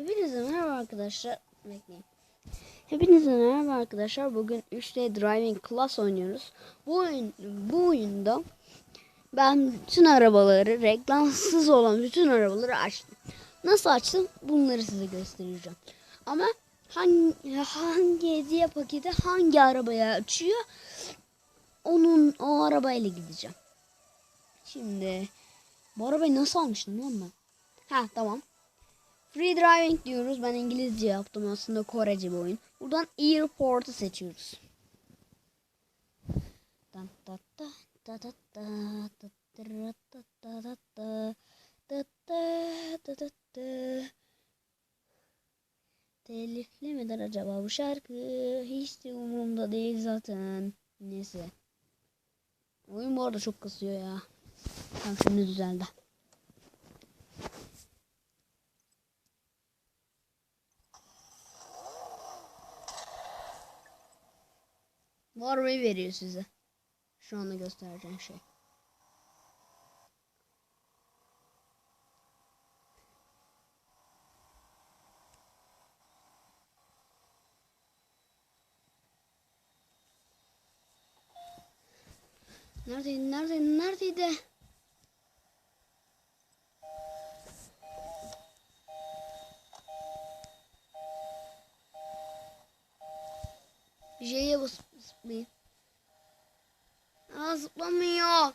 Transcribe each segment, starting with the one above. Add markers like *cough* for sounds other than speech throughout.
Hepinize merhaba arkadaşlar. Bekleyin. Hepinize merhaba arkadaşlar. Bugün 3D Driving Class oynuyoruz. Bu oyun bu oyunda ben bütün arabaları reklamsız olan bütün arabaları açtım. Nasıl açtım? Bunları size göstereceğim. Ama hangi hangi hediye paketi hangi arabaya açıyor? Onun o arabayla gideceğim. Şimdi bu arabayı nasıl almıştım lan ben? Ha tamam. Free driving diyoruz. Ben İngilizce yaptım aslında Korece bir oyun. Buradan airport'u seçiyoruz. Telifli midir acaba bu şarkı? Hiç de umurumda değil zaten. Neyse. Oyun bu arada çok kısıyor ya. Tamam şimdi düzeldi. Bu arabayı veriyor size. Şu anda göstereceğim şey. Neredeydi? Neredeydi? Neredeydi? J'ye bas zıplayın. Aa zıplamıyor.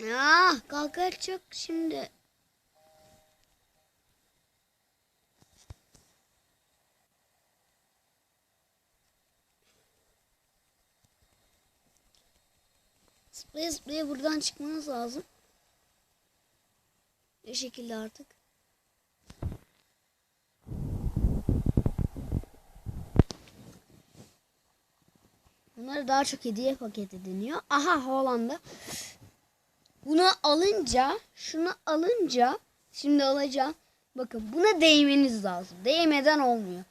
Ya kalkacak şimdi. Zıplaya zıplaya buradan çıkmanız lazım. Bir şekilde artık. Bunlar daha çok hediye paketi deniyor. Aha Hollanda. Bunu alınca, şunu alınca, şimdi alacağım. Bakın buna değmeniz lazım. Değmeden olmuyor.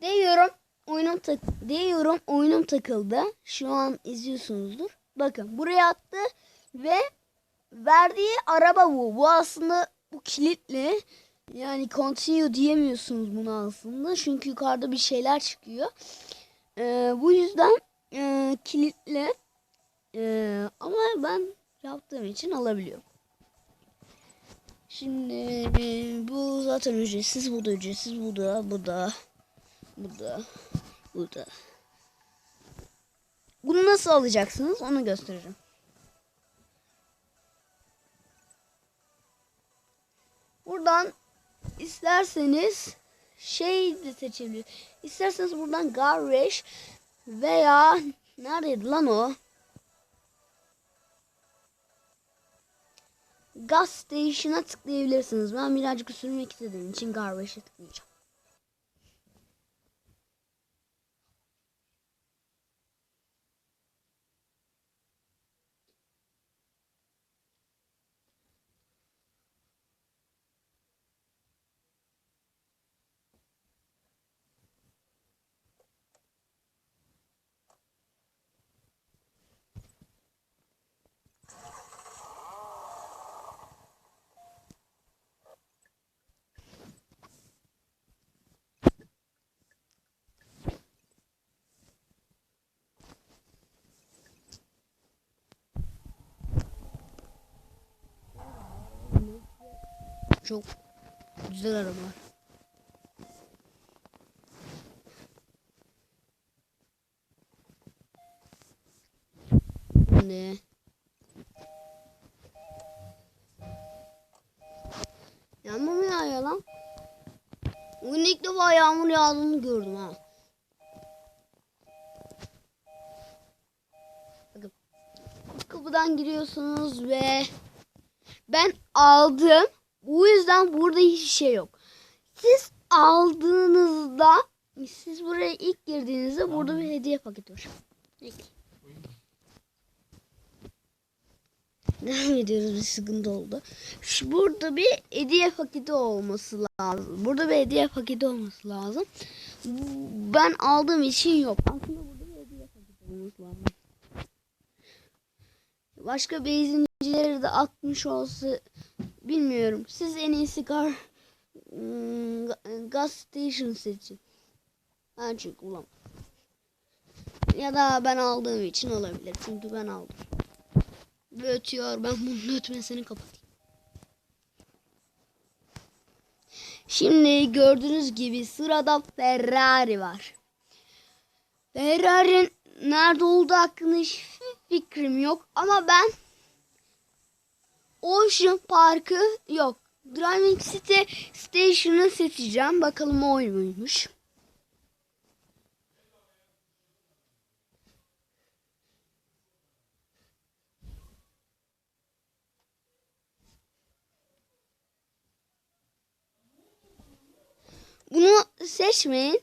Değiyorum. Oyunum tak değiyorum. Oyunum takıldı. Şu an izliyorsunuzdur. Bakın buraya attı ve verdiği araba bu. Bu aslında bu kilitli. Yani continue diyemiyorsunuz bunu aslında. Çünkü yukarıda bir şeyler çıkıyor. Ee, bu yüzden e, kilitli. Ee, ama ben yaptığım için alabiliyorum. Şimdi e, bu zaten ücretsiz. Bu da ücretsiz. Bu da, bu da, bu da, bu da. Bunu nasıl alacaksınız onu göstereceğim. Buradan isterseniz şey de seçebilir. İsterseniz buradan garage veya neredeydi lan o? Gas station'a tıklayabilirsiniz. Ben birazcık sürmek istediğim için garage'e tıklayacağım. Çok güzel arabalar. Ne? Yağmur mu yağıyor lan? Bugün ilk defa yağmur yağdığını gördüm ha. Bakın. Kapıdan giriyorsunuz ve ben aldım. Bu yüzden burada hiçbir şey yok. Siz aldığınızda siz buraya ilk girdiğinizde burada bir hediye paketi var. Devam ediyoruz bir sıkıntı oldu. Şu, burada bir hediye paketi olması lazım. Burada bir hediye paketi olması lazım. Ben aldığım için yok. Aslında burada bir hediye paketi olması lazım. başka benzincileri de atmış olsa bilmiyorum. Siz en iyisi gar Hmm, ga- gas station seçin. Ben çünkü bulamam. Ya da ben aldığım için olabilir. Çünkü ben aldım. Ve ötüyor. Ben bunun ötmesini kapatayım. Şimdi gördüğünüz gibi sırada Ferrari var. Ferrari'nin nerede olduğu hakkında hiçbir fikrim yok. Ama ben Ocean Park'ı yok. Driving City Station'ı seçeceğim. Bakalım o oy muymuş. Bunu seçmeyin.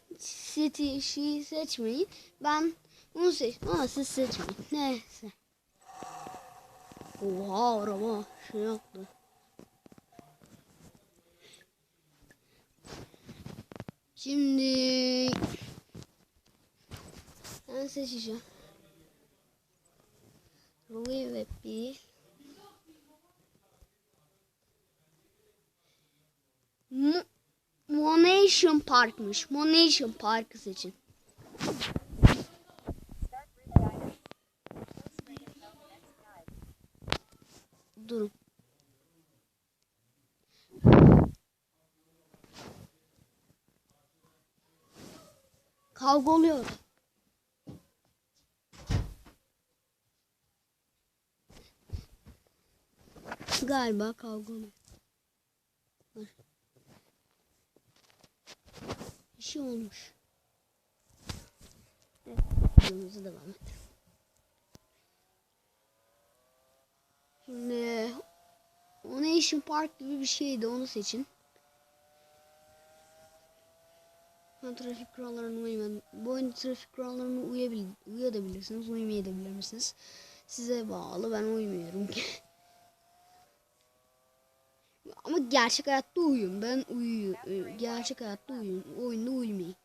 City şeyi seçmeyin. Ben bunu seç. Ama siz seçmeyin. Neyse. Oha araba şey yaptı. Şimdi ben seçeceğim. Ruby ve Mo Monation Park'mış. Monation Park'ı seçin. Kavga oluyor. Galiba kavga oluyor. Bir şey olmuş. Evet, videomuza devam et. Şimdi Onation Park gibi bir şeydi onu seçin. Ben trafik kurallarına uymadım. Bu oyun trafik kurallarına uyabil uyabilirsiniz, uymayabilir misiniz? Size bağlı. Ben uymuyorum ki. *laughs* Ama gerçek hayatta uyuyun. Ben uyuyorum. Gerçek hayatta uyuyun. Oyunda uyumayın.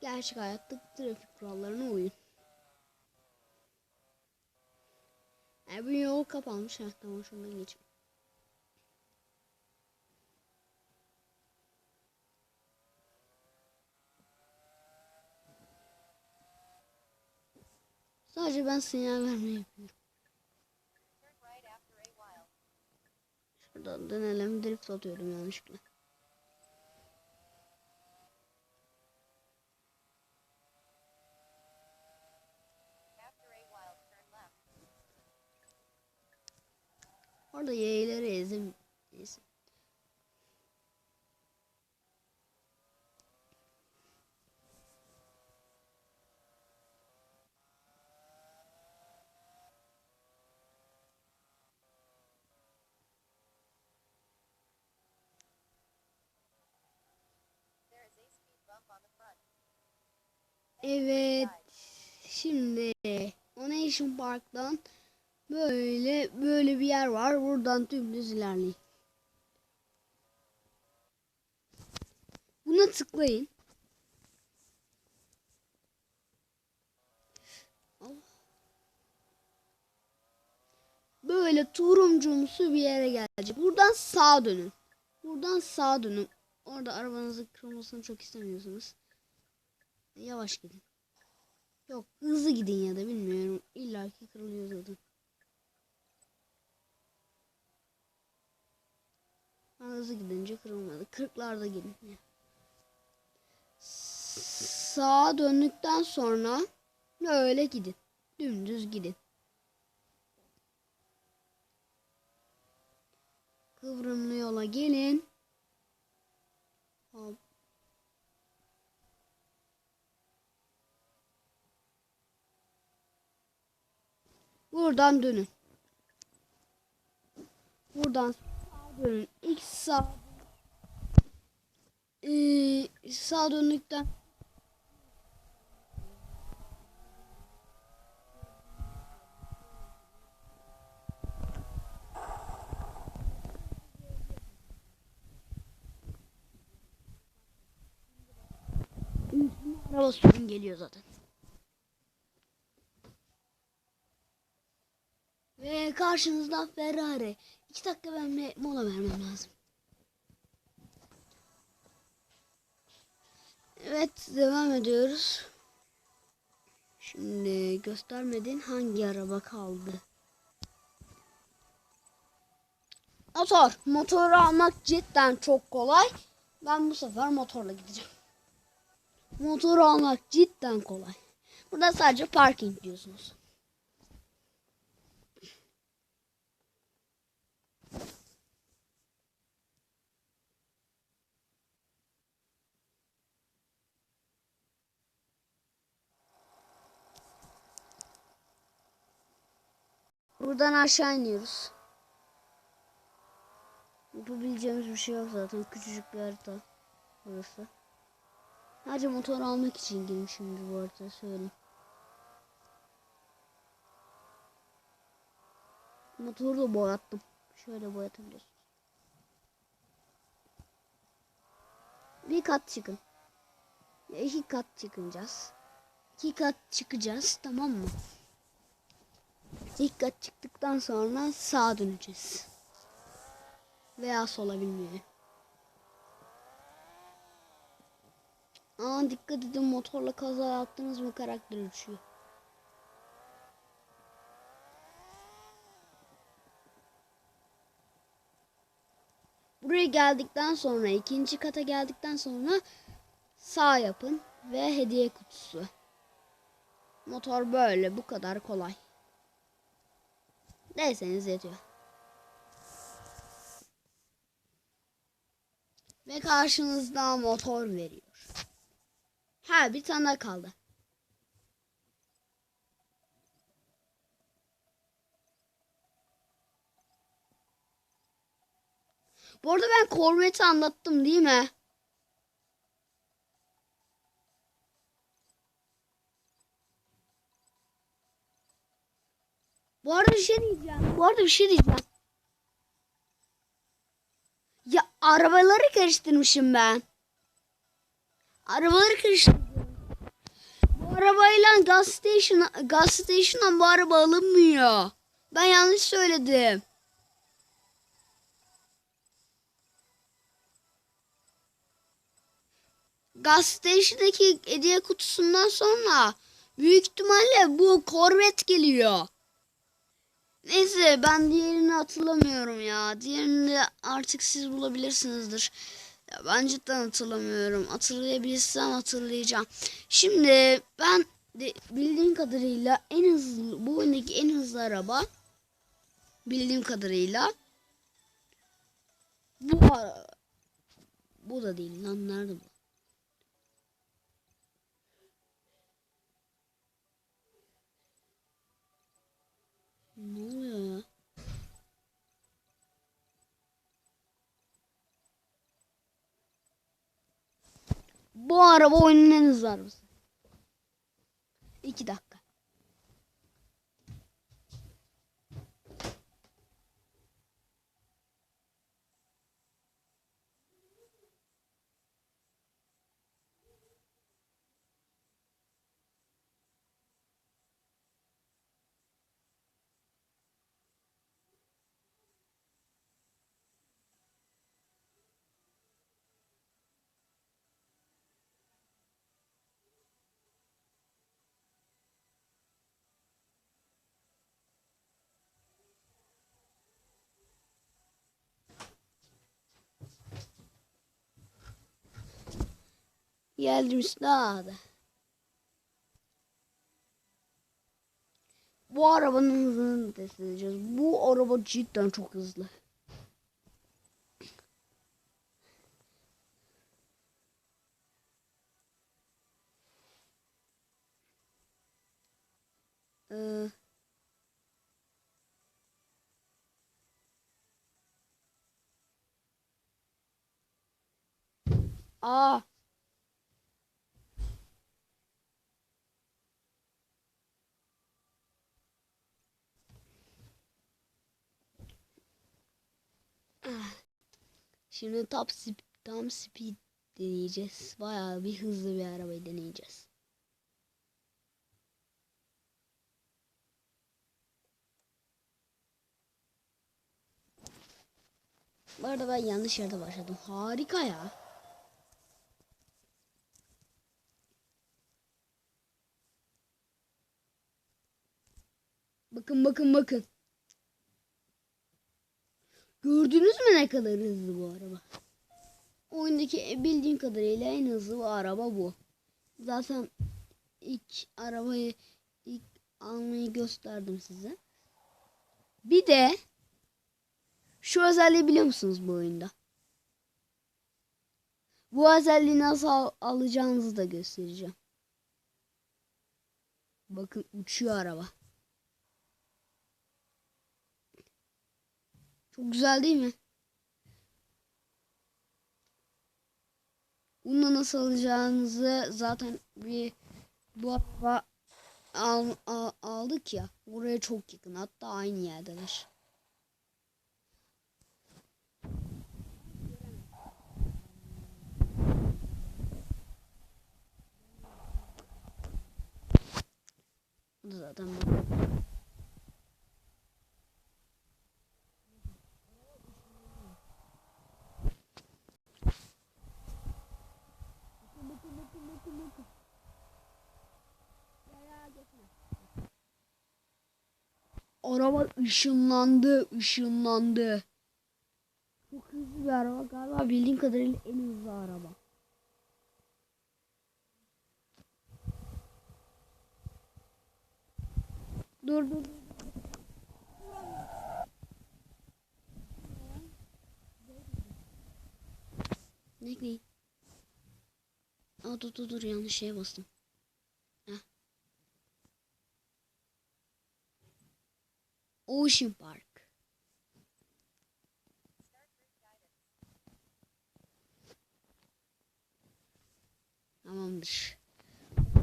Gerçek hayatta trafik kurallarına uyun. Yani bu yol kapanmış. Tamam şundan geçeyim. Sadece ben sinyal vermeyi. Şuradan dönelim. Drift atıyorum yanlışlıkla. Orada yayları ezim. Neyse. Evet. Şimdi Onation Park'tan böyle böyle bir yer var. Buradan dümdüz ilerleyin. Buna tıklayın. Böyle turuncumsu bir yere gelecek. Buradan sağa dönün. Buradan sağa dönün. Orada arabanızın kırılmasını çok istemiyorsunuz. Yavaş gidin. Yok hızlı gidin ya da bilmiyorum. İlla ki kırılıyor zaten. Hızlı gidince kırılmadı. Kırklarda gidin. Sağa döndükten sonra böyle gidin. Dümdüz gidin. Kıvrımlı yola gelin. Hop. Buradan dönün. Buradan sağa dönün. İlk sağ ee, sağ döndükten araba sürün geliyor zaten. Ve karşınızda Ferrari. İki dakika ben bir mola vermem lazım. Evet devam ediyoruz. Şimdi göstermediğin hangi araba kaldı? Motor. Motoru almak cidden çok kolay. Ben bu sefer motorla gideceğim. Motoru almak cidden kolay. Burada sadece parking diyorsunuz. Buradan aşağı iniyoruz. Yapabileceğimiz bir şey yok zaten. Küçücük bir harita. Burası. Sadece motor almak için girmişimdir bu arada söyleyeyim. Motoru da boyattım. Şöyle boyatabiliyorsunuz. Bir kat çıkın. Ya iki kat çıkacağız. İki kat çıkacağız tamam mı? İlk kat çıktıktan sonra sağa döneceğiz. Veya sola bilmiyorum. Aa dikkat edin motorla kaza yaptınız mı karakter uçuyor. Buraya geldikten sonra ikinci kata geldikten sonra sağ yapın ve hediye kutusu. Motor böyle bu kadar kolay. Derseniz yetiyor. Ve karşınızda motor veriyor. Ha bir tane kaldı. Bu arada ben Corvette'i anlattım değil mi? Bu arada bir şey diyeceğim. Bu arada bir şey diyeceğim. Ya arabaları karıştırmışım ben. Arabaları karıştırdım. Bu arabayla gas station gas station'dan bu araba alınmıyor. Ben yanlış söyledim. Gas station'daki hediye kutusundan sonra büyük ihtimalle bu Corvette geliyor. Neyse ben diğerini hatırlamıyorum ya. Diğerini artık siz bulabilirsinizdir. Ya ben cidden hatırlamıyorum. Hatırlayabilirsem hatırlayacağım. Şimdi ben de bildiğim kadarıyla en hızlı bu oyundaki en hızlı araba bildiğim kadarıyla bu ara- bu da değil lan nerede bu? Bu araba oyunun en hızlı arabası. İki dakika. Geldim üstadı. Bu arabanın hızını test edeceğiz. Bu araba cidden çok hızlı. Ee, aa. Şimdi top speed, tam speed deneyeceğiz. Bayağı bir hızlı bir arabayı deneyeceğiz. Bu arada ben yanlış yerde başladım. Harika ya. Bakın bakın bakın. Gördünüz mü ne kadar hızlı bu araba? Oyundaki bildiğim kadarıyla en hızlı bu araba bu. Zaten ilk arabayı ilk almayı gösterdim size. Bir de şu özelliği biliyor musunuz bu oyunda? Bu özelliği nasıl al- alacağınızı da göstereceğim. Bakın uçuyor araba. Çok güzel değil mi? Bunu nasıl alacağınızı zaten bir bu araba al, al- aldık ya. Buraya çok yakın. Hatta aynı yerdeler. Zaten bu. Araba ışınlandı, ışınlandı. Çok hızlı bir araba galiba bildiğim kadarıyla en hızlı araba. Dur dur. ne? Aa dur dur dur yanlış şeye bastım. Ocean Park. Tamamdır.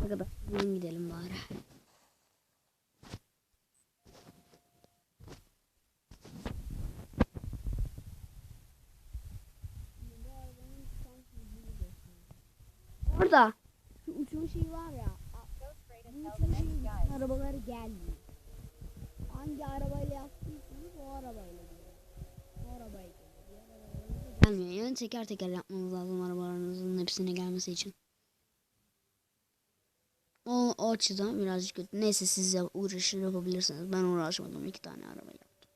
Ne kadar hemen gidelim bari. Orada şu uçma şeyi var ya. Bu uçma şeyi bütün arabaları gelmiyor. Hangi arabayla yaptıysanız o arabayla geliyor. O arabayla geliyor. Diğer arabalarla Gelmiyor. Yani teker teker yapmanız lazım arabalarınızın hepsine gelmesi için. O, o açıdan birazcık kötü. Neyse siz de uğraşır yapabilirsiniz. Ben uğraşmadım. iki tane araba yaptım.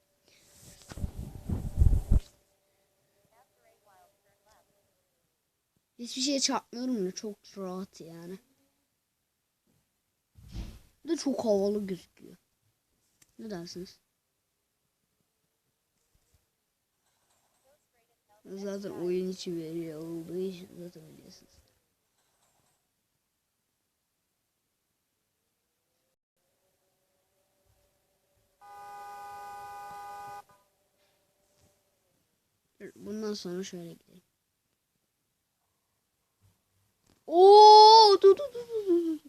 Hiçbir şeye çarpmıyorum ya. Çok rahat yani. Bir de çok havalı gözüküyor. Ne dersiniz? Zaten oyun içi veriyor olduğu için zaten biliyorsunuz. Bundan sonra şöyle gidelim. Oo, dur dur dur dur dur.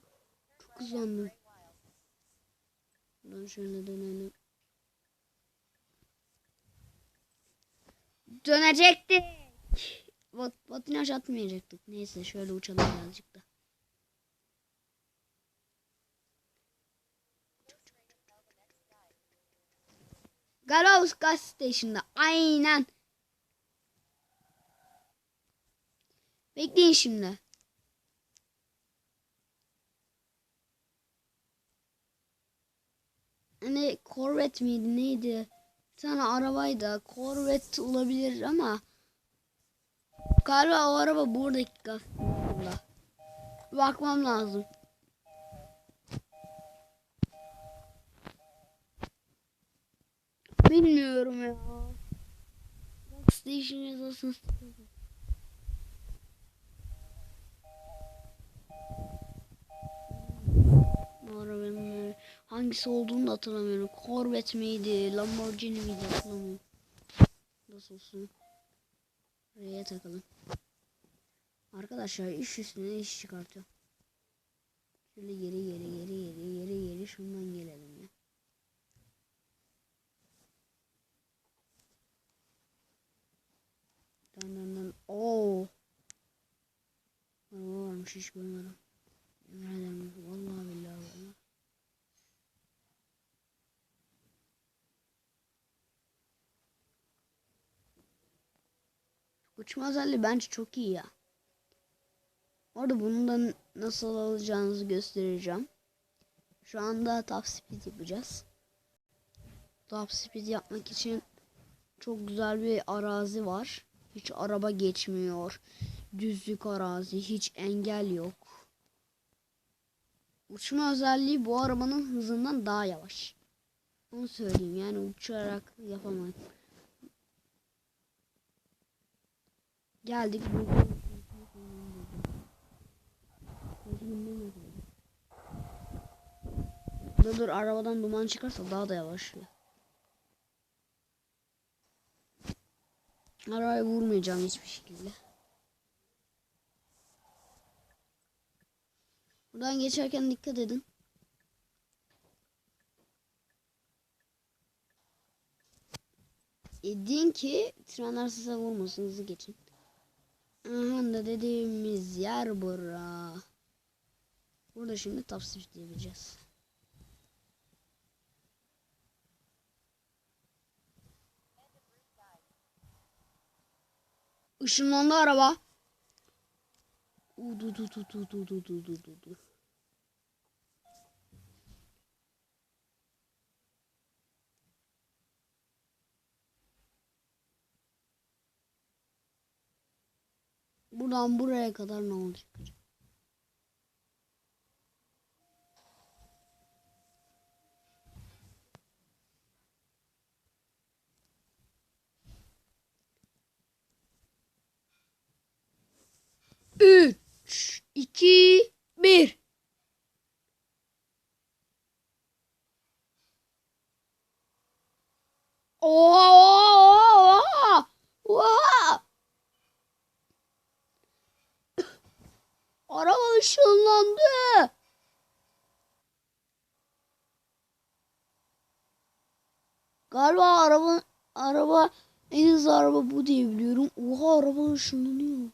Çok hızlandım. Buradan şöyle dönelim. Dönecektik. Bat, patinaj atmayacaktık. Neyse şöyle uçalım birazcık da. Garouz Gas Station'da. Aynen. Bekleyin şimdi. Hani Corvette miydi neydi? Tane arabaydı. Corvette olabilir ama galiba o araba buradaki gazetesinde. Bakmam lazım. Bilmiyorum ya. Station yazılsın. Hangisi olduğunu da hatırlamıyorum. Corvette miydi, Lamborghini miydi hatırlamıyorum. Nasıl olsun? Buraya takalım. Arkadaşlar iş üstüne iş çıkartıyor. Şöyle geri geri geri geri geri geri şundan gelelim ya. Dan dan dan. Oo. Araba varmış hiç görmedim. Yemin ederim. Vallahi billahi vallahi. Uçma özelliği bence çok iyi ya. Orada bunu da nasıl alacağınızı göstereceğim. Şu anda top speed yapacağız. Top speed yapmak için çok güzel bir arazi var. Hiç araba geçmiyor. Düzlük arazi, hiç engel yok. Uçma özelliği bu arabanın hızından daha yavaş. Onu söyleyeyim yani uçarak yapamam. Geldik. Dur dur arabadan duman çıkarsa daha da yavaşlıyor. Arabaya vurmayacağım hiçbir şekilde. Buradan geçerken dikkat edin. Edin ki trenler size vurmasın hızlı geçin. Aha da dediğimiz yer bura. Burada şimdi speed yapacağız. Işınlandı araba. Udu du du du du du du du du Buradan buraya kadar ne olacak? Üç, iki, bir. Oha! Oha! Oha! Araba ışınlandı. Galiba araba araba en hızlı araba bu diye biliyorum. Oha araba ışınlanıyor.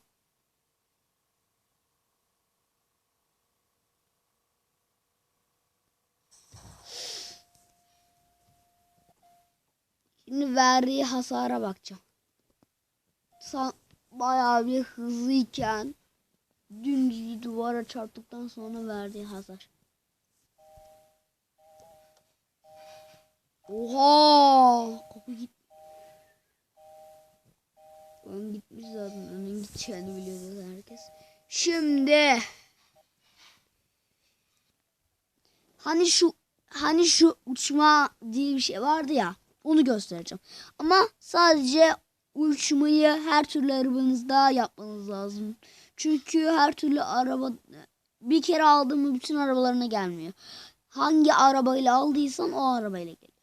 Şimdi verdiği hasara bakacağım. Sa bayağı bir hızlıyken dümdüz duvara çarptıktan sonra verdiği hasar. Oha! Kapı git. Ön gitmiş zaten. Önün gideceğini biliyordu herkes. Şimdi hani şu hani şu uçma diye bir şey vardı ya. Onu göstereceğim. Ama sadece uçmayı her türlü arabanızda yapmanız lazım. Çünkü her türlü araba bir kere aldığım mı bütün arabalarına gelmiyor. Hangi arabayla aldıysan o arabayla geliyor.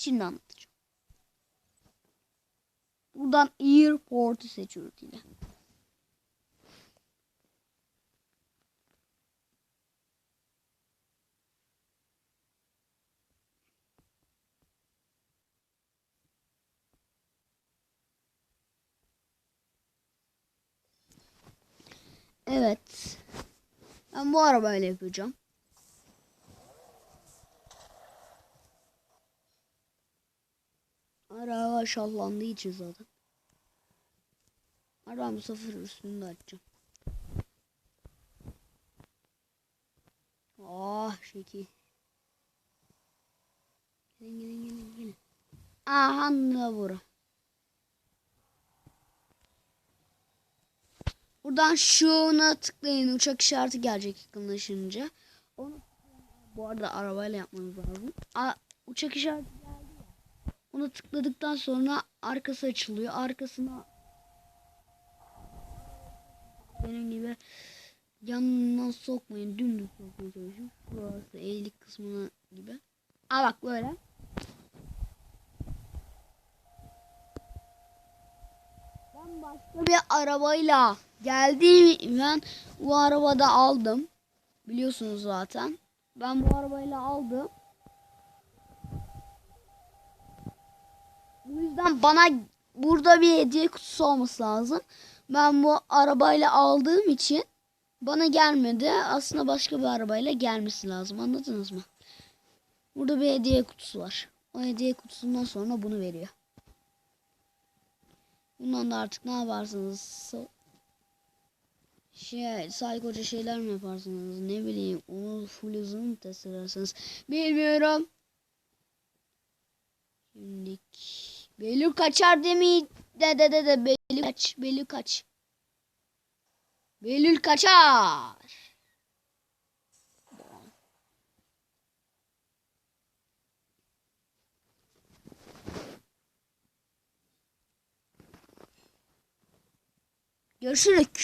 Şimdi anlatacağım. Buradan Airport'u seçiyoruz yine. Evet. Ben bu arabayla yapacağım. Araba şallandığı için zaten. Araba bu sefer üstünde açacağım. Ah şekil. Gelin gelin gelin gelin. Aha da bura. Buradan şuna tıklayın. Uçak işareti gelecek yakınlaşınca. Onu bu arada arabayla yapmanız lazım. A, uçak işareti. Onu tıkladıktan sonra arkası açılıyor. Arkasına benim gibi yanından sokmayın. Dümdüz sokmaya çalışın. Burası eğilik kısmına gibi. Aa bak böyle. Ben başka bir arabayla geldiğim ben bu arabada aldım. Biliyorsunuz zaten. Ben bu arabayla aldım. Bu yüzden bana burada bir hediye kutusu olması lazım. Ben bu arabayla aldığım için bana gelmedi. Aslında başka bir arabayla gelmesi lazım. Anladınız mı? Burada bir hediye kutusu var. O hediye kutusundan sonra bunu veriyor. Bundan da artık ne yaparsınız? Şey, saykoca şeyler mi yaparsınız? Ne bileyim, onu full hızını mı test edersiniz? Bilmiyorum. Şimdi Belü kaçar demi de de de de Belü kaç Belü kaç. Belül kaçar. Görüşürük.